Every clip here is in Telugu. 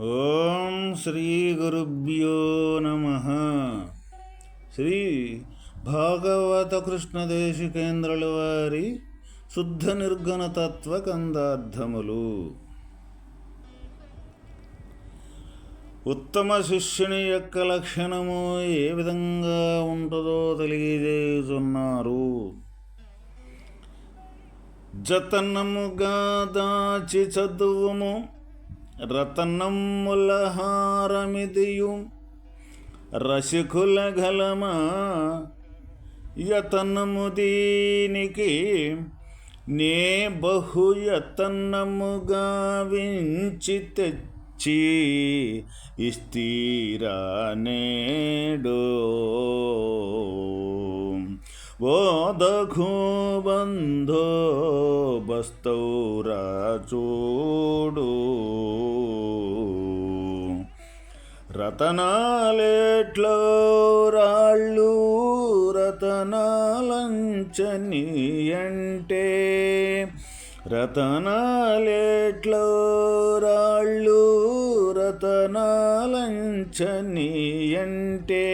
ఓం శ్రీ గురుభ్యో నమ. శ్రీ భాగవత కృష్ణదేశికేంద్రుల వారి శుద్ధ నిర్గుణ తత్వ కందార్థములు. ఉత్తమ శిష్యుని యొక్క లక్షణము ఏ విధంగా ఉంటుందో తెలియజేస్తున్నారు జతనముగా దాచి చదువుము రతనములహారమిదియు రసికుల గలమా యతనము దీనికి నే బహు యతనముగా వించి తెచ్చి ఇస్తీరా నేడో ఓదఘో బంధో బస్తౌరా చూడు రతనాలేట్లో రాళ్ళు రతనాలంచని అంటే రతనాలేట్లో రాళ్ళు రతనాలంచని అంటే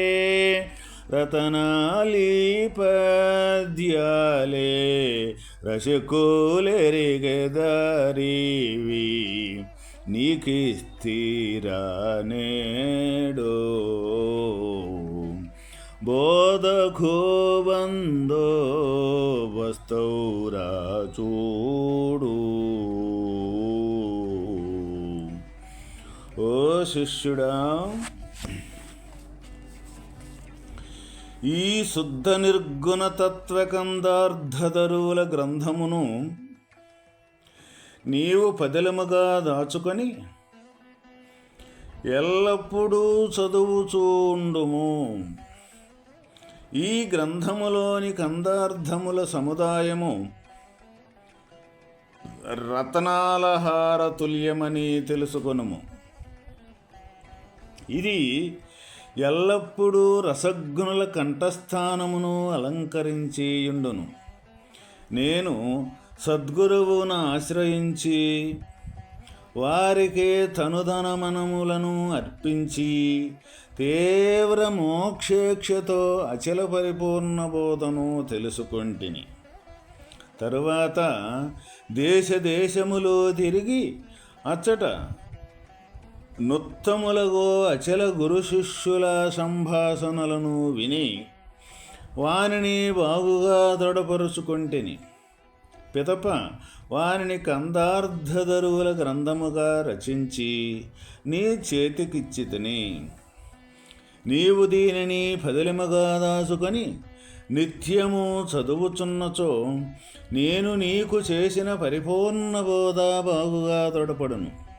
రతనాలి పద్యాలే రసకోలెరిగదారివి నీకిస్తీరా నేడో బోధకో బందో వస్తౌరా చూడు. ఓ ఈ శుద్ధ నిర్గుణ తత్వకందార్థదరువుల గ్రంథమును నీవు పదిలముగా దాచుకొని ఎల్లప్పుడూ చదువుచూండుము ఈ గ్రంథములోని కందార్థముల సముదాయము రతనాలహార తుల్యమని తెలుసుకొనుము. ఇది ఎల్లప్పుడూ రసగ్నుల కంఠస్థానమును అలంకరించియుండును. నేను సద్గురువును ఆశ్రయించి వారికే తనుధనమనములను అర్పించి తీవ్ర మోక్షేక్షతో అచల పరిపూర్ణ బోధను తెలుసుకొంటిని. తరువాత దేశదేశములో తిరిగి అచ్చట నుత్తములగో అచల గురు శిష్యుల సంభాషణలను విని వానిని బాగుగా దృఢపరుచుకొంటిని. పితప వానిని కందార్ధదరువుల గ్రంథముగా రచించి నీ చేతికిచ్చితిని. నీవు దీనిని పదిలిమగా దాచుకొని నిత్యము చదువుచున్నచో నేను నీకు చేసిన పరిపూర్ణ బోధ బాగుగా తొడపడును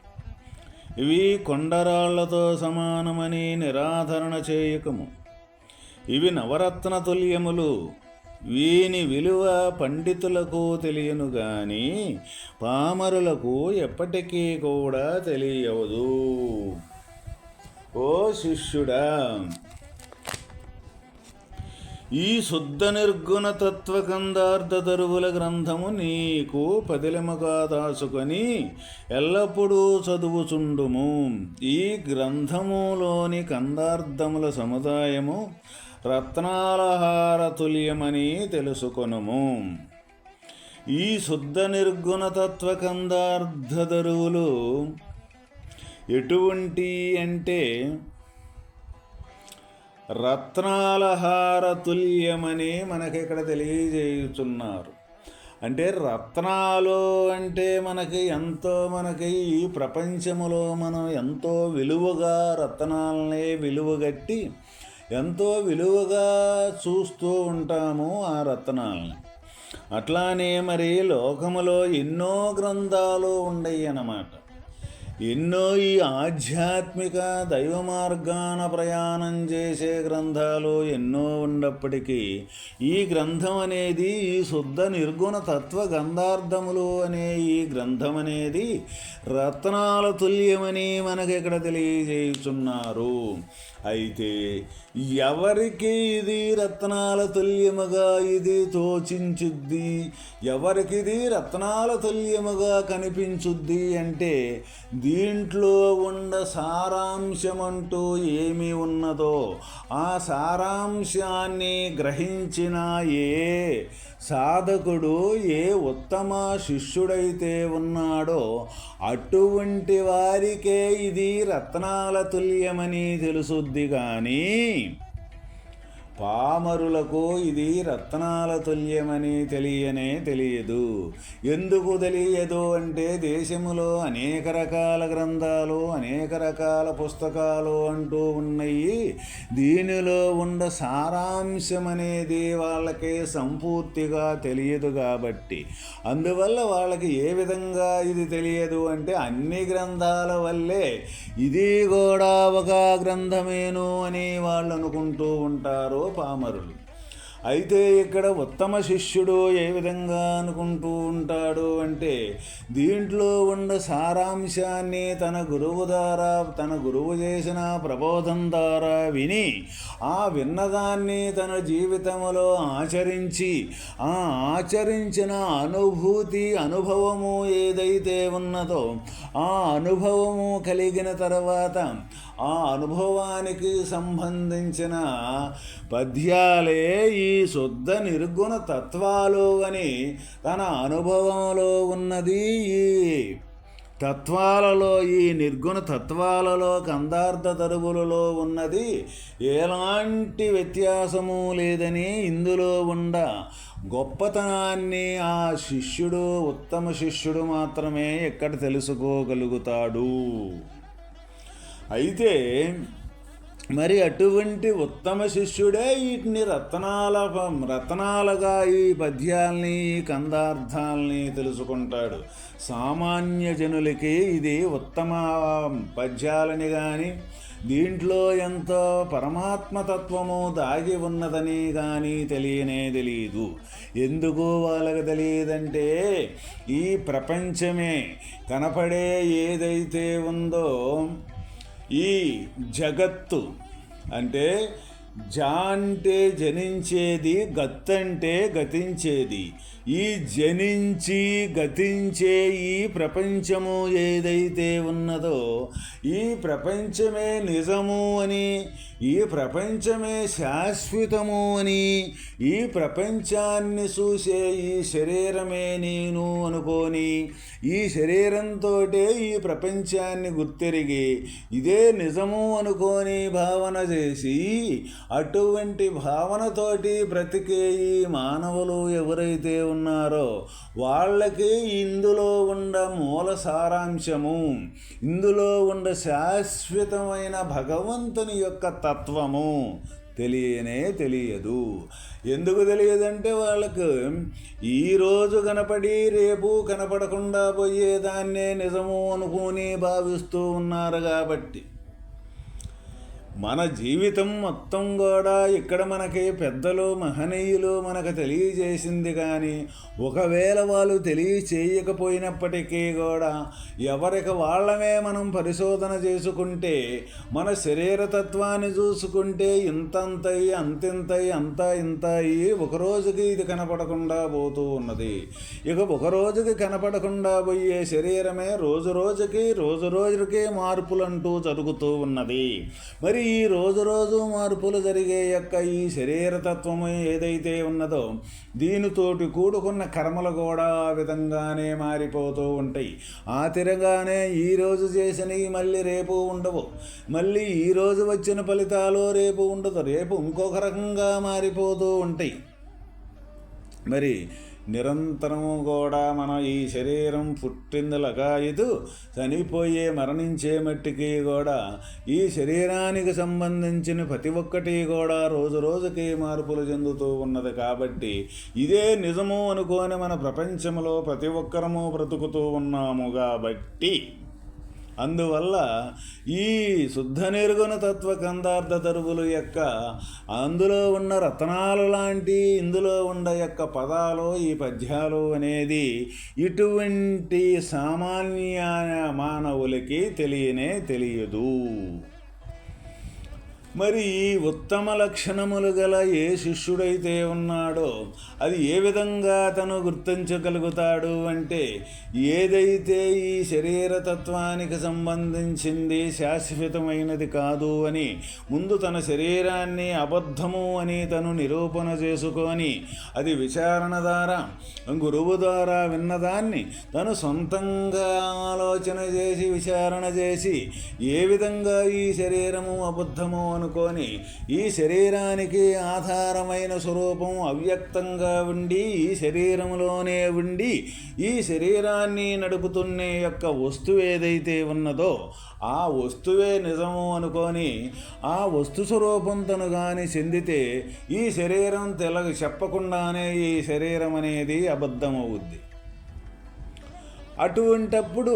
ఇవి కొండరాళ్ళతో సమానమని నిరాధరణ చేయకము. ఇవి నవరత్న తుల్యములు. వీని విలువ పండితులకు తెలియను గాని పామరులకు ఎప్పటికీ కూడా తెలియవదు. ఓ శిష్యుడా ఈ శుద్ధ నిర్గుణ తత్వకందార్థ తరువుల గ్రంథము నీకు పదిలముగా దాసుకొని ఎల్లప్పుడూ చదువుచుండుము. ఈ గ్రంథములోని కందార్థముల సముదాయము రత్నాలహార తుల్యమని తెలుసుకొనుము. ఈ శుద్ధ నిర్గుణ తత్వకందార్థ తరువులు ఎటువంటి అంటే రత్నాలహార తుల్యమని మనకి ఇక్కడ తెలియజేయుచున్నారు. అంటే రత్నాలు అంటే మనకి ఎంతో మనకి ఈ ప్రపంచములో మనం ఎంతో విలువగా రత్నాలనే విలువగట్టి ఎంతో విలువగా చూస్తూ ఉంటాము ఆ రత్నాలని. అట్లానే మరి లోకములో ఎన్నో గ్రంథాలు ఉండయి అన్నమాట ఎన్నో ఈ ఆధ్యాత్మిక దైవ మార్గాన ప్రయాణం చేసే గ్రంథాలు ఎన్నో ఉన్నప్పటికీ ఈ గ్రంథం అనేది ఈ శుద్ధ నిర్గుణ తత్వ గంధార్థములు అనే ఈ గ్రంథం అనేది రత్నాల తుల్యమని మనకి ఇక్కడ తెలియజేస్తున్నారు అయితే ఎవరికి ఇది రత్నాల తుల్యముగా ఇది తోచించుద్ది? ఎవరికి ఇది రత్నాల తుల్యముగా కనిపించుద్ది అంటే దీంట్లో ఉన్న సారాంశమంటూ ఏమి ఉన్నదో ఆ సారాంశాన్ని గ్రహించిన ఏ సాధకుడు ఏ ఉత్తమ శిష్యుడైతే ఉన్నాడో అటువంటి వారికే ఇది రత్నాల తుల్యమని తెలుసుద్ది. కానీ పామరులకు ఇది రత్నాల తుల్యమని తెలియనే తెలియదు. ఎందుకు తెలియదు అంటే దేశములో అనేక రకాల గ్రంథాలు అనేక రకాల పుస్తకాలు అంటూ ఉన్నాయి. దీనిలో ఉన్న సారాంశం అనేది వాళ్ళకి సంపూర్తిగా తెలియదు కాబట్టి. అందువల్ల వాళ్ళకి ఏ విధంగా ఇది తెలియదు అంటే అన్ని గ్రంథాల వల్లే. ఇది కూడా ఒక గ్రంథమేను అని వాళ్ళు అనుకుంటూ ఉంటారు. పామరులు. అయితే ఇక్కడ ఉత్తమ శిష్యుడు ఏ విధంగా అనుకుంటూ ఉంటాడు అంటే దీంట్లో ఉన్న సారాంశాన్ని తన గురువు ద్వారా తన గురువు చేసిన ప్రబోధం ద్వారా విని ఆ విన్నదాన్ని తన జీవితంలో ఆచరించి ఆ ఆచరించిన అనుభూతి అనుభవము ఏదైతే ఉన్నదో ఆ అనుభవము కలిగిన తర్వాత ఆ అనుభవానికి సంబంధించిన పద్యాలే ఈ శుద్ధ నిర్గుణ తత్వాలు అని తన అనుభవంలో ఉన్నది. ఈ తత్వాలలో ఈ నిర్గుణ తత్వాలలో కందార్థ తరువులలో ఉన్నది. ఎలాంటి వ్యత్యాసము లేదని ఇందులో ఉండ గొప్పతనాన్ని ఆ శిష్యుడు ఉత్తమ శిష్యుడు మాత్రమే ఎక్కడ తెలుసుకోగలుగుతాడు? అయితే మరి అటువంటి ఉత్తమ శిష్యుడే వీటిని రత్నాల రత్నాలుగా ఈ పద్యాల్ని కందార్థాల్ని తెలుసుకుంటాడు. సామాన్య జనులకి ఇది ఉత్తమ పద్యాలని కానీ దీంట్లో ఎంతో పరమాత్మతత్వము దాగి ఉన్నదని కానీ తెలియనే తెలియదు ఎందుకు వాళ్ళకి తెలియదంటే ఈ ప్రపంచమే కనపడే ఏదైతే ఉందో ఈ జగత్తు అంటే జా అంటే జనించేది గత్తంటే గతించేది. ఈ జనించి గతించే ఈ ప్రపంచము ఏదైతే ఉన్నదో ఈ ప్రపంచమే నిజము అని ఈ ప్రపంచమే శాశ్వతము అని ఈ ప్రపంచాన్ని చూసే ఈ శరీరమే నేను అనుకోని ఈ శరీరంతో ఈ ప్రపంచాన్ని గుర్తెరిగి ఇదే నిజము అనుకొని భావన చేసి అటువంటి భావనతోటి బ్రతికే ఈ మానవులు ఎవరైతే ఉన్నారో ఉన్నారో వాళ్ళకి ఇందులో ఉండ మూల సారాంశము ఇందులో ఉండ శాశ్వతమైన భగవంతుని యొక్క తత్వము తెలియనే తెలియదు. ఎందుకు తెలియదంటే వాళ్ళకు ఈరోజు కనపడి రేపు కనపడకుండా పోయేదాన్నే నిజము అనుకుని భావిస్తూ ఉన్నారు కాబట్టి. మన జీవితం మొత్తం కూడా ఇక్కడ మనకి పెద్దలు మహనీయులు మనకు తెలియజేసింది కానీ ఒకవేళ వాళ్ళు తెలియచేయకపోయినప్పటికీ కూడా ఎవరికి వాళ్ళమే మనం పరిశోధన చేసుకుంటే మన శరీరతత్వాన్ని చూసుకుంటే ఇంతంతయి అంతింతయి అంత ఇంత అయ్యి ఒక రోజుకి ఇది కనపడకుండా పోతూ ఉన్నది. ఇక ఒక రోజుకి కనపడకుండా పోయే శరీరమే రోజు రోజుకి రోజు రోజుకి మార్పులంటూ జరుగుతూ ఉన్నది. మరి ఈ ఈ రోజు రోజు మార్పులు జరిగే యొక్క ఈ శరీరతత్వము ఏదైతే ఉన్నదో దీనితోటి కూడుకున్న కర్మలు కూడా ఆ విధంగానే మారిపోతూ ఉంటాయి. ఆ తిరగానే ఈరోజు చేసినవి మళ్ళీ రేపు ఉండవు. మళ్ళీ ఈరోజు వచ్చిన ఫలితాలు రేపు ఉండదు. రేపు ఇంకొక రకంగా మారిపోతూ ఉంటాయి. మరి నిరంతరము కూడా మన ఈ శరీరం పుట్టిందలగా ఇది చనిపోయే మరణించే మట్టికి కూడా ఈ శరీరానికి సంబంధించిన ప్రతి ఒక్కటి కూడా రోజు రోజుకి మార్పులు చెందుతూ ఉన్నది కాబట్టి ఇదే నిజము అనుకోని మన ప్రపంచంలో ప్రతి ఒక్కరము బ్రతుకుతూ ఉన్నాము కాబట్టి అందువల్ల ఈ శుద్ధ నిర్గుణ తత్వ కందార్థ దరువులు యొక్క అందులో ఉన్న రత్నాలు లాంటి ఇందులో ఉన్న యొక్క పదాలు ఈ పద్యాలు అనేది ఇటువంటి సామాన్య మానవులకి తెలియనే తెలియదు. మరి ఉత్తమ లక్షణములు గల ఏ శిష్యుడైతే ఉన్నాడో అది ఏ విధంగా తను గుర్తించగలుగుతాడు అంటే ఏదైతే ఈ శరీరతత్వానికి సంబంధించింది శాశ్వతమైనది కాదు అని ముందు తన శరీరాన్ని అబద్ధము అని తను నిరూపణ చేసుకొని అది విచారణ ద్వారా గురువు ద్వారా విన్నదాన్ని తను సొంతంగా ఆలోచన చేసి విచారణ చేసి ఏ విధంగా ఈ శరీరము అబద్ధము అనుకొని ఈ శరీరానికి ఆధారమైన స్వరూపం అవ్యక్తంగా ఉండి ఈ శరీరంలోనే ఉండి ఈ శరీరాన్ని నడుపుతున్న యొక్క వస్తువు ఏదైతే ఉన్నదో ఆ వస్తువే నిజము అనుకొని ఆ వస్తు స్వరూపం తను కానీ చెందితే ఈ శరీరం తెలగ చెప్పకుండానే ఈ శరీరం అనేది అబద్ధమవుద్ది. అటువంటప్పుడు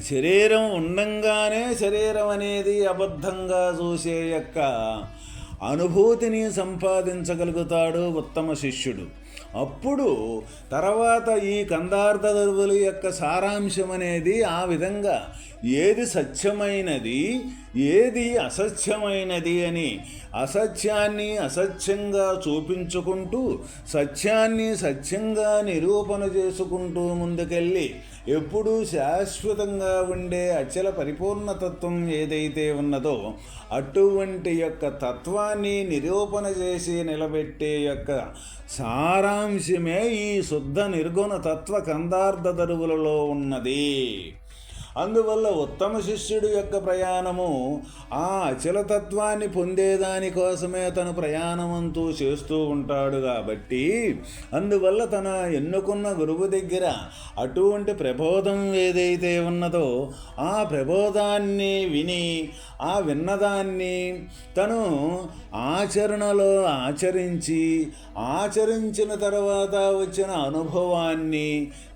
శరీరం ఉండంగానే శరీరం అనేది అబద్ధంగా చూసే యొక్క అనుభూతిని సంపాదించగలుగుతాడు ఉత్తమ శిష్యుడు. అప్పుడు తర్వాత ఈ కందార్థ దరువుల యొక్క సారాంశం అనేది ఆ విధంగా ఏది సత్యమైనది ఏది అసత్యమైనది అని అసత్యాన్ని అసత్యంగా చూపించుకుంటూ సత్యాన్ని సత్యంగా నిరూపణ చేసుకుంటూ ముందుకెళ్ళి ఎప్పుడూ శాశ్వతంగా ఉండే అచల పరిపూర్ణతత్వం ఏదైతే ఉన్నదో అటువంటి యొక్క తత్వాన్ని నిరూపణ చేసి నిలబెట్టే యొక్క సారాంశమే ఈ శుద్ధ నిర్గుణ తత్వ కందార్థ దరువులలో ఉన్నది. అందువల్ల ఉత్తమ శిష్యుడు యొక్క ప్రయాణము ఆ అచలతత్వాన్ని పొందేదానికోసమే తను ప్రయాణమంతూ చేస్తూ ఉంటాడు కాబట్టి అందువల్ల తన ఎన్నుకున్న గురువు దగ్గర అటువంటి ప్రబోధం ఏదైతే ఉన్నదో ఆ ప్రబోధాన్ని విని ఆ విన్నదాన్ని తను ఆచరణలో ఆచరించి ఆచరించిన తర్వాత వచ్చిన అనుభవాన్ని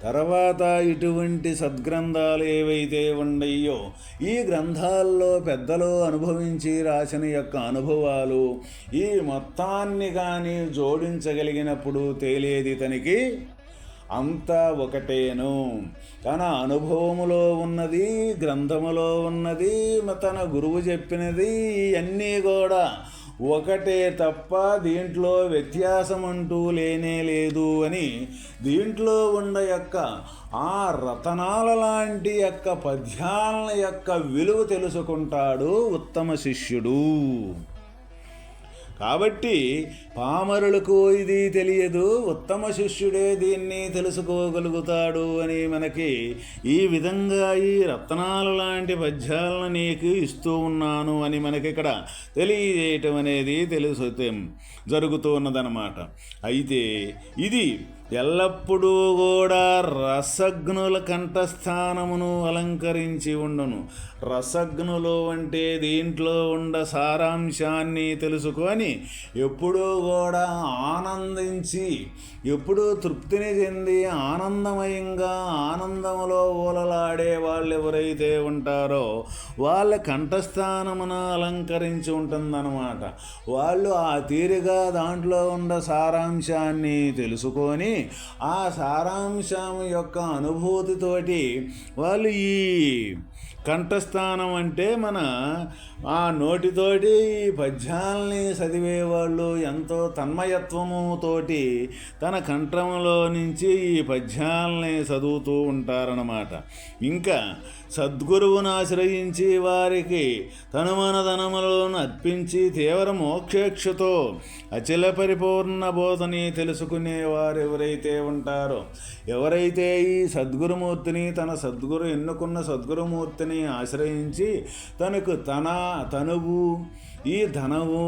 తర్వాత ఇటువంటి సద్గ్రంథాలు ఏవైతే ఉండయో ఈ గ్రంథాల్లో పెద్దలు అనుభవించి రాసిన యొక్క అనుభవాలు ఈ మొత్తాన్ని కానీ జోడించగలిగినప్పుడు తేలేది తనకి? అంతా ఒకటేను. తన అనుభవములో ఉన్నది గ్రంథములో ఉన్నది తన గురువు చెప్పినది ఇవన్నీ కూడా ఒకటే తప్ప దీంట్లో వ్యత్యాసం అంటూ లేనే లేదు అని దీంట్లో ఉన్న యొక్క ఆ రతనాల లాంటి యొక్క పద్యాల యొక్క విలువ తెలుసుకుంటాడు ఉత్తమ శిష్యుడు. కాబట్టి పామరులకు ఇది తెలియదు ఉత్తమ శిష్యుడే దీన్ని తెలుసుకోగలుగుతాడు అని మనకి ఈ విధంగా ఈ రత్నాలు లాంటి పద్యాలను నీకు ఇస్తూ ఉన్నాను అని మనకి ఇక్కడ తెలియజేయటం అనేది తెలుసు జరుగుతూ అయితే ఇది ఎల్లప్పుడూ కూడా రసగ్నుల కంఠస్థానమును అలంకరించి ఉండును. రసజ్ఞులు అంటే దీంట్లో ఉండ సారాంశాన్ని తెలుసుకొని ఎప్పుడూ కూడా ఆనందించి ఎప్పుడూ తృప్తిని చెంది ఆనందమయంగా ఆనందములో ఊలలాడే వాళ్ళు ఎవరైతే ఉంటారో వాళ్ళ కంఠస్థానమున అలంకరించి ఉంటుందన్నమాట. వాళ్ళు ఆ తీరుగా దాంట్లో ఉన్న సారాంశాన్ని తెలుసుకొని ఆ సారాంశం యొక్క అనుభూతితోటి వాళ్ళు ఈ కంఠస్థానం అంటే మన ఆ నోటితోటి ఈ పద్యాల్ని చదివేవాళ్ళు ఎంతో తన్మయత్వముతోటి తన కంఠంలో నుంచి ఈ పద్యాల్ని చదువుతూ ఉంటారన్నమాట. ఇంకా సద్గురువును ఆశ్రయించి వారికి తనుమనధనములను అర్పించి తీవ్ర మోక్షేక్షతో అచల పరిపూర్ణ బోధని తెలుసుకునే వారు ఎవరైతే ఉంటారో ఎవరైతే ఈ సద్గురుమూర్తిని తన సద్గురు ఎన్నుకున్న సద్గురుమూర్తిని ఆశ్రయించి తనకు తన తనువు ఈ ధనము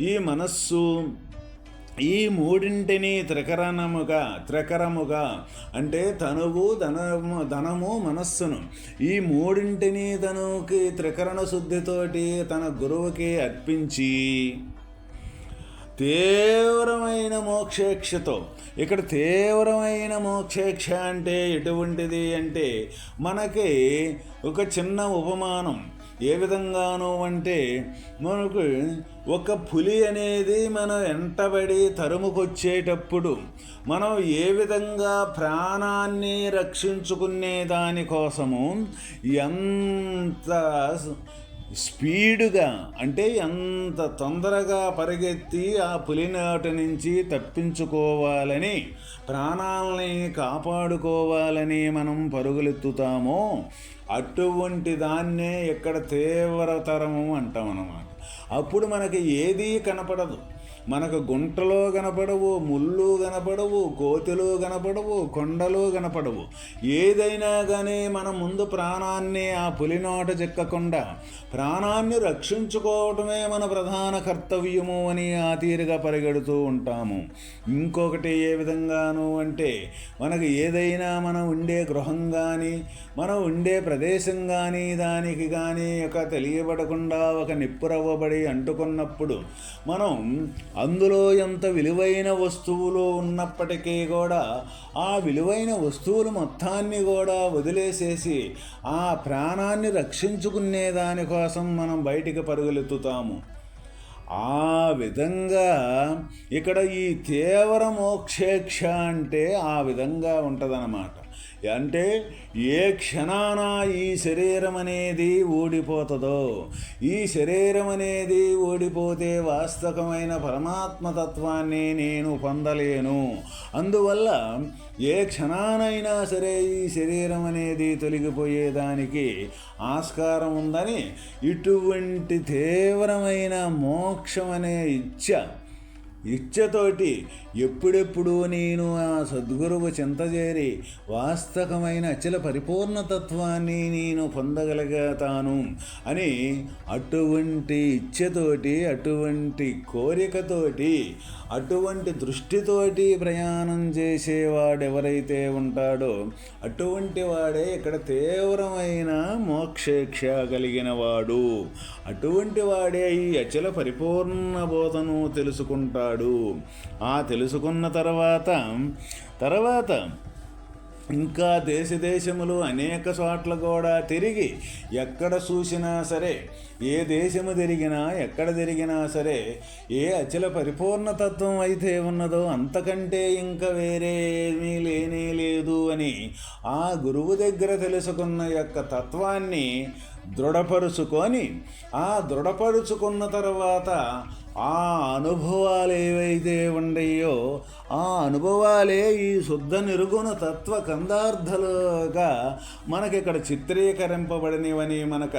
ఈ మనస్సు ఈ మూడింటిని త్రికరణముగా త్రికరముగా అంటే తనువు ధనము ధనము మనస్సును ఈ మూడింటిని తనుకి త్రికరణ శుద్ధితోటి తన గురువుకి అర్పించి తీవ్రమైన మోక్షేక్షతో. ఇక్కడ తీవ్రమైన మోక్షేక్ష అంటే ఎటువంటిది అంటే మనకి ఒక చిన్న ఉపమానం. ఏ విధంగాను అంటే మనకు ఒక పులి అనేది మనం ఎంటబడి తరుముకొచ్చేటప్పుడు మనం ఏ విధంగా ప్రాణాన్ని రక్షించుకునే దానికోసము ఎంత స్పీడుగా అంటే ఎంత తొందరగా పరిగెత్తి ఆ పులినాటి నుంచి తప్పించుకోవాలని ప్రాణాలని కాపాడుకోవాలని మనం పరుగులెత్తుతామో అటువంటి దాన్నే ఇక్కడ తీవ్రతరము అంటాం అన్నమాట అప్పుడు మనకి ఏదీ కనపడదు. మనకు గుంటలో కనపడవు ముళ్ళు కనపడవు కోతులు కనపడవు కొండలు కనపడవు. ఏదైనా కానీ మన ముందు ప్రాణాన్ని ఆ పులినోట చిక్కకుండా ప్రాణాన్ని రక్షించుకోవటమే మన ప్రధాన కర్తవ్యము అని ఆ తీరుగా పరిగెడుతూ ఉంటాము. ఇంకొకటి ఏ విధంగాను అంటే మనకు ఏదైనా మనం ఉండే గృహం కానీ మనం ఉండే ప్రదేశం కానీ దానికి కానీ ఒక తెలియబడకుండా ఒక నిప్పురవ్వబడి అంటుకున్నప్పుడు మనం అందులో ఎంత విలువైన వస్తువులు ఉన్నప్పటికీ కూడా ఆ విలువైన వస్తువులు మొత్తాన్ని కూడా వదిలేసేసి ఆ ప్రాణాన్ని రక్షించుకునే దానికోసం మనం బయటికి పరుగులెత్తుతాము. ఆ విధంగా ఇక్కడ ఈ తీవ్ర మోక్షేక్ష అంటే ఆ విధంగా ఉంటుందన్నమాట. అంటే ఏ క్షణాన ఈ శరీరం అనేది ఓడిపోతుందో ఈ శరీరం అనేది ఓడిపోతే వాస్తవమైన పరమాత్మతత్వాన్ని నేను పొందలేను. అందువల్ల ఏ క్షణానైనా సరే ఈ శరీరం అనేది తొలగిపోయేదానికి ఆస్కారం ఉందని ఇటువంటి తీవ్రమైన మోక్షం అనే ఇచ్చ ఇచ్చతోటి ఎప్పుడెప్పుడు నేను ఆ సద్గురువు చింతజేరి వాస్తవమైన అచల పరిపూర్ణతత్వాన్ని నేను పొందగలుగుతాను అని అటువంటి ఇచ్చతోటి అటువంటి కోరికతోటి అటువంటి దృష్టితోటి ప్రయాణం చేసేవాడు ఎవరైతే ఉంటాడో అటువంటి వాడే ఇక్కడ తీవ్రమైన మోక్షేక్ష కలిగిన వాడు అటువంటి వాడే ఈ అచల పరిపూర్ణ బోధను తెలుసుకుంటాడు. ఆ తెలుసుకున్న తర్వాత తర్వాత ఇంకా దేశ దేశములు అనేక చోట్ల కూడా తిరిగి ఎక్కడ చూసినా సరే ఏ దేశము తిరిగినా ఎక్కడ తిరిగినా సరే ఏ అచల పరిపూర్ణతత్వం అయితే ఉన్నదో అంతకంటే ఇంకా వేరే ఏమీ లేనే లేదు అని ఆ గురువు దగ్గర తెలుసుకున్న యొక్క తత్వాన్ని దృఢపరుచుకొని ఆ దృఢపరుచుకున్న తర్వాత ఆ అనుభవాలు ఏవైతే ఉండయో ఆ అనుభవాలే ఈ శుద్ధ నిరుగుణ తత్వ కందార్థలుగా మనకిక్కడ చిత్రీకరింపబడినవని మనక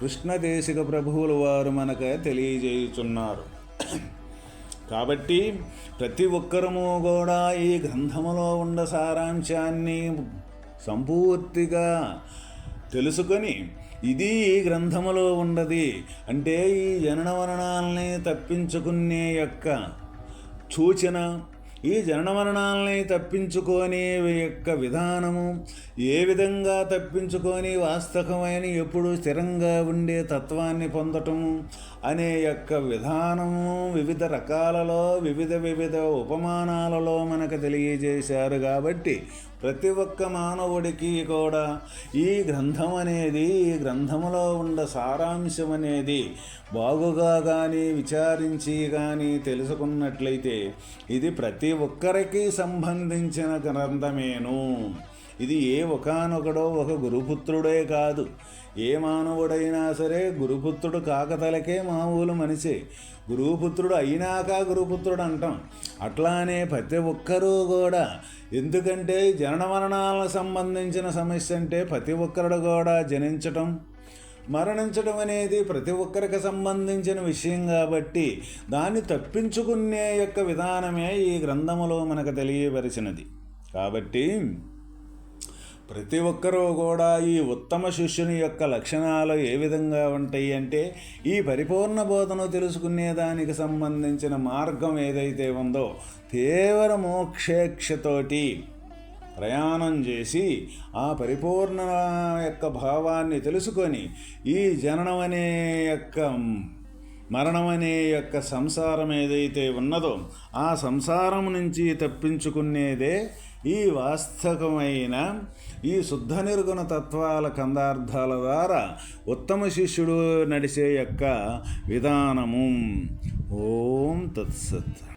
కృష్ణదేశిక ప్రభువుల వారు మనక తెలియజేయుచున్నారు. కాబట్టి ప్రతి ఒక్కరము కూడా ఈ గ్రంథములో ఉన్న సారాంశాన్ని సంపూర్తిగా తెలుసుకొని ఇది ఈ గ్రంథములో ఉన్నది అంటే ఈ జనన మరణాలని తప్పించుకునే యొక్క సూచన ఈ జనన మరణాలని తప్పించుకొని యొక్క విధానము ఏ విధంగా తప్పించుకొని వాస్తవమైన ఎప్పుడు స్థిరంగా ఉండే తత్వాన్ని పొందటము అనే యొక్క విధానము వివిధ రకాలలో వివిధ వివిధ ఉపమానాలలో మనకు తెలియజేశారు కాబట్టి ప్రతి ఒక్క మానవుడికి కూడా ఈ గ్రంథం అనేది ఈ గ్రంథములో ఉన్న సారాంశం అనేది బాగుగా కానీ విచారించి కానీ తెలుసుకున్నట్లయితే ఇది ప్రతి ఒక్కరికి సంబంధించిన గ్రంథమేను. ఇది ఏ ఒకనొకడో ఒక గురుపుత్రుడే కాదు. ఏ మానవుడైనా సరే గురుపుత్రుడు కాకతలకే మామూలు మనిషి. గురుపుత్రుడు అయినాక గురుపుత్రుడు అంటాం అట్లానే ప్రతి ఒక్కరూ కూడా. ఎందుకంటే జనన మరణాలకు సంబంధించిన సమస్య అంటే ప్రతి ఒక్కరు కూడా జనించటం మరణించడం అనేది ప్రతి ఒక్కరికి సంబంధించిన విషయం కాబట్టి దాన్ని తప్పించుకునే యొక్క విధానమే ఈ గ్రంథములో మనకు తెలియపరిచినది. కాబట్టి ప్రతి ఒక్కరూ కూడా ఈ ఉత్తమ శిష్యుని యొక్క లక్షణాలు ఏ విధంగా ఉంటాయి అంటే ఈ పరిపూర్ణ బోధను తెలుసుకునే దానికి సంబంధించిన మార్గం ఏదైతే ఉందో తీవ్ర మోక్షేక్షతోటి ప్రయాణం చేసి ఆ పరిపూర్ణ యొక్క భావాన్ని తెలుసుకొని ఈ జననం అనే యొక్క మరణం అనే యొక్క సంసారం ఏదైతే ఉన్నదో ఆ సంసారం నుంచి తప్పించుకునేదే ఈ వాస్తవమైన ఈ శుద్ధ నిర్గుణ తత్వాల కందార్థాల ద్వారా ఉత్తమ శిష్యుడు నడిచే యొక్క విధానము. ఓం తత్సత్.